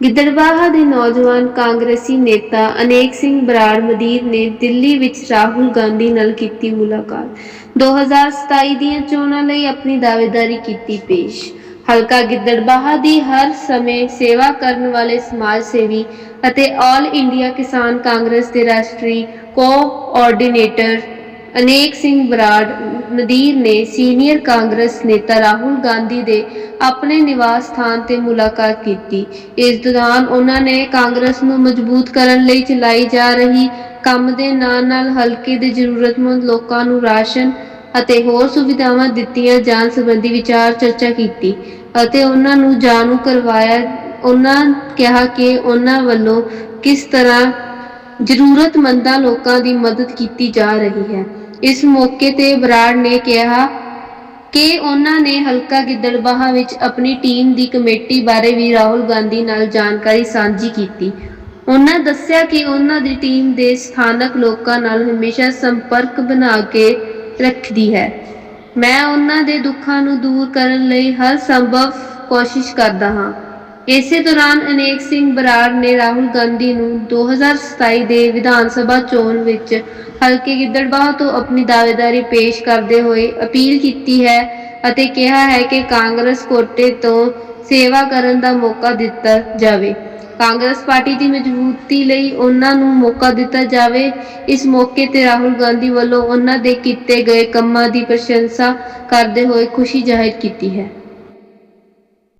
ਗਿੱਦੜਬਾਹਾ ਦੇ ਨੌਜਵਾਨ ਕਾਂਗਰਸੀ ਨੇਤਾ ਅਨੇਕ ਸਿੰਘ ਬਰਾੜ ਮਦੀਰ ਨੇ ਦਿੱਲੀ ਵਿੱਚ ਰਾਹੁਲ ਗਾਂਧੀ ਨਾਲ ਕੀਤੀ ਮੁਲਾਕਾਤ। 2027 ਦੀਆਂ ਚੋਣਾਂ ਲਈ ਆਪਣੀ ਦਾਅਵੇਦਾਰੀ ਕੀਤੀ ਪੇਸ਼। ਹਲਕਾ ਗਿੱਦੜਬਾਹਾ ਦੀ ਹਰ ਸਮੇਂ ਸੇਵਾ ਕਰਨ ਵਾਲੇ ਸਮਾਜ ਸੇਵੀ ਅਤੇ ਆਲ ਇੰਡੀਆ ਕਿਸਾਨ ਕਾਂਗਰਸ ਦੇ ਰਾਸ਼ਟਰੀ ਕੋਆਰਡੀਨੇਟਰ ਅਨੇਕ ਸਿੰਘ ਬਰਾੜ ਨਦੀਰ ਨੇ ਸੀਨੀਅਰ ਕਾਂਗਰਸ ਨੇਤਾ ਰਾਹੁਲ ਗਾਂਧੀ ਦੇ ਆਪਣੇ ਨਿਵਾਸ ਸਥਾਨ ਤੇ ਮੁਲਾਕਾਤ ਕੀਤੀ। ਇਸ ਦੌਰਾਨ ਉਹਨਾਂ ਨੇ ਕਾਂਗਰਸ ਨੂੰ ਮਜ਼ਬੂਤ ਕਰਨ ਲਈ ਚਲਾਈ ਜਾ ਰਹੀ ਕੰਮ ਦੇ ਨਾਲ-ਨਾਲ ਹਲਕੇ ਦੇ ਜ਼ਰੂਰਤਮੰਦ ਲੋਕਾਂ ਨੂੰ ਰਾਸ਼ਨ ਅਤੇ ਹੋਰ ਸੁਵਿਧਾਵਾਂ ਦਿੱਤੀਆਂ ਜਾਣ ਸੰਬੰਧੀ ਵਿਚਾਰ ਚਰਚਾ ਕੀਤੀ ਅਤੇ ਉਹਨਾਂ ਨੂੰ ਜਾਣੂ ਕਰਵਾਇਆ। ਉਹਨਾਂ ਕਿਹਾ ਕਿ ਉਹਨਾਂ ਵੱਲੋਂ ਕਿਸ ਤਰ੍ਹਾਂ ਜ਼ਰੂਰਤਮੰਦਾਂ ਲੋਕਾਂ ਦੀ ਮਦਦ ਕੀਤੀ ਜਾ ਰਹੀ ਹੈ। ਇਸ ਮੌਕੇ ਤੇ ਬਰਾੜ ਨੇ ਕਿਹਾ ਕਿ ਉਹਨਾਂ ਨੇ ਹਲਕਾ ਗਿੱਦੜਬਾਹਾ ਵਿੱਚ ਆਪਣੀ ਟੀਮ ਦੀ ਕਮੇਟੀ ਬਾਰੇ ਵੀ ਰਾਹੁਲ ਗਾਂਧੀ ਨਾਲ ਜਾਣਕਾਰੀ ਸਾਂਝੀ ਕੀਤੀ। ਉਹਨਾਂ ਦੱਸਿਆ ਕਿ ਉਹਨਾਂ ਦੀ ਟੀਮ ਦੇ ਸਥਾਨਕ ਲੋਕਾਂ ਨਾਲ ਹਮੇਸ਼ਾ ਸੰਪਰਕ ਬਣਾ ਕੇ ਰੱਖਦੀ ਹੈ। ਮੈਂ ਉਹਨਾਂ ਦੇ ਦੁੱਖਾਂ ਨੂੰ ਦੂਰ ਕਰਨ ਲਈ ਹਰ ਸੰਭਵ ਕੋਸ਼ਿਸ਼ ਕਰਦਾ ਹਾਂ। ਇਸੇ ਦੌਰਾਨ ਅਨੇਕ ਸਿੰਘ ਬਰਾੜ ਨੇ ਰਾਹੁਲ ਗਾਂਧੀ ਨੂੰ 2027 ਦੇ ਵਿਧਾਨ ਸਭਾ ਚੋਣ ਵਿੱਚ ਹਲਕੇ ਗਿੱਦੜਬਾਹ ਤੋਂ ਆਪਣੀ ਦਾਅਵੇਦਾਰੀ ਪੇਸ਼ ਕਰਦੇ ਹੋਏ ਅਪੀਲ ਕੀਤੀ ਹੈ ਅਤੇ ਕਿਹਾ ਹੈ ਕਿ ਕਾਂਗਰਸ ਕੋਟੇ ਤੋਂ ਸੇਵਾ ਕਰਨ ਦਾ ਮੌਕਾ ਦਿੱਤਾ ਜਾਵੇ। ਕਾਂਗਰਸ ਪਾਰਟੀ ਦੀ ਮਜ਼ਬੂਤੀ ਲਈ ਉਹਨਾਂ ਨੂੰ ਮੌਕਾ ਦਿੱਤਾ ਜਾਵੇ। ਇਸ ਮੌਕੇ ਤੇ ਰਾਹੁਲ ਗਾਂਧੀ ਵੱਲੋਂ ਉਹਨਾਂ ਦੇ ਕੀਤੇ ਗਏ ਕੰਮਾਂ ਦੀ ਪ੍ਰਸ਼ੰਸਾ ਕਰਦੇ ਹੋਏ ਖੁਸ਼ੀ ਜ਼ਾਹਿਰ ਕੀਤੀ ਹੈ।